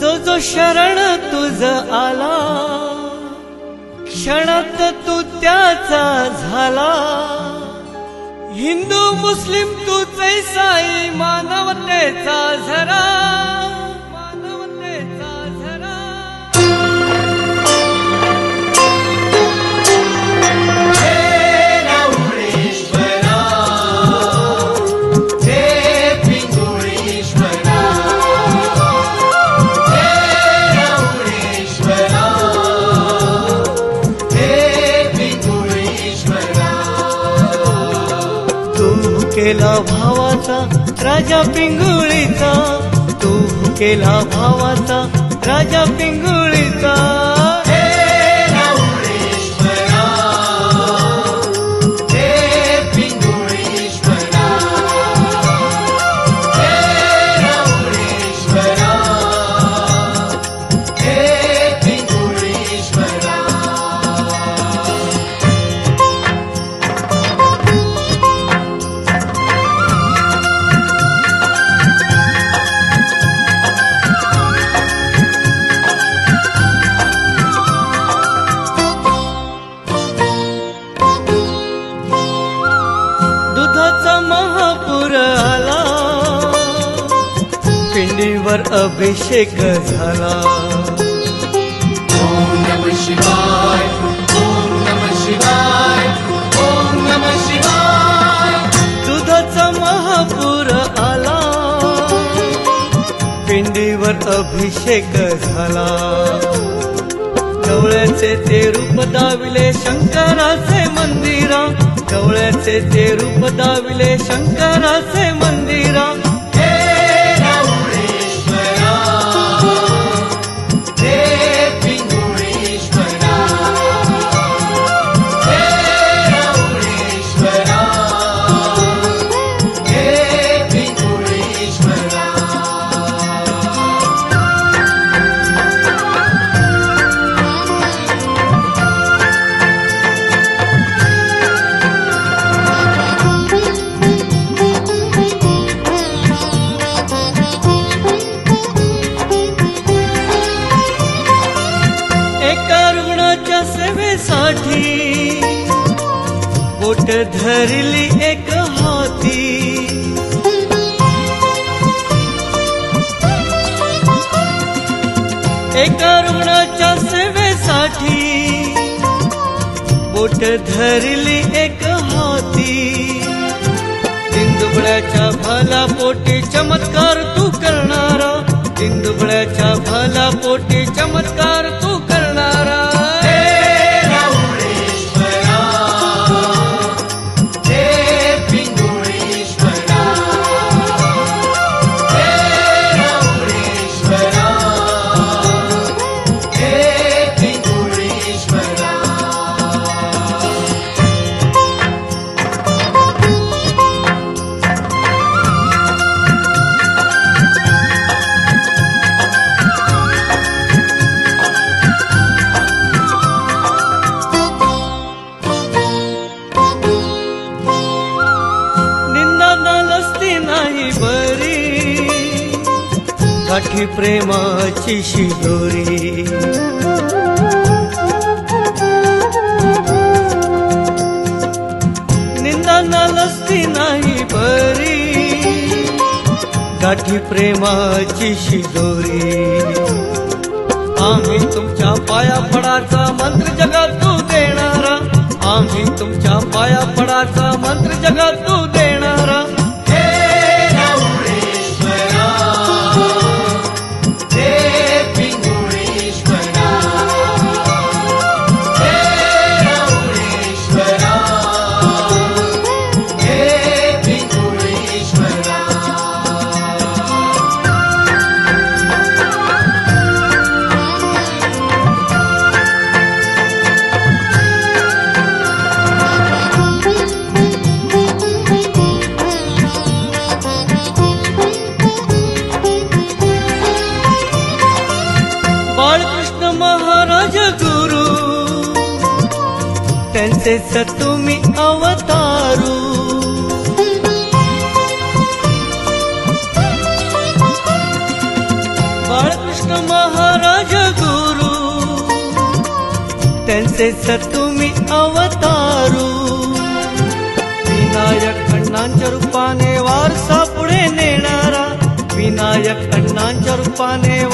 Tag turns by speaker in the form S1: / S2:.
S1: जो जो शरण तुझ आला क्षणात तू त्याचा झाला. हिंदू मुस्लिम तू साई मानवतेचा झरा. केला भावाचा राजा पिंगुळीचा तू केला भावाचा राजा पिंगुळीचा. पिंडीवर अभिषेक झाला.
S2: ओम नमः शिवाय ओम नमः शिवाय ओम नमः शिवाय.
S1: दुधाचा महापूर आला. पिंडीवर अभिषेक झाला. गवळ्याचे ते रूप दाविले शंकराचे मंदिरा. गवळ्याचे ते रूप दाविले शंकराचे मंदिरा. एका रुग्णाच्या सेवेसाठी बोट धरली एक हाती. एका रुग्णाच्या सेवेसाठी बोट धरली एक हाती. इंदुबळ्याच्या भाला पोटी चमत्कार तू करणारा. इंदुबळ्याच्या भाला पोटी चमत्कार तू कर गाठी प्रेमाची शिदोरी. निंदा लसती नाही बरी. गाठी प्रेमाची शिदोरी. आम्ही तुमच्या पाया पडाचा मंत्र जगात तू देणारा. आम्ही तुमच्या पाया पडाचा मंत्र जगात तू त्यांचेच तुम्ही अवतारू. बाळकृष्ण महाराज गुरु त्यांचे तुम्ही अवतारू. विनायक अण्णांच्या रूपाने वारसा पुढे नेणारा विनायक अण्णांच्या रूपाने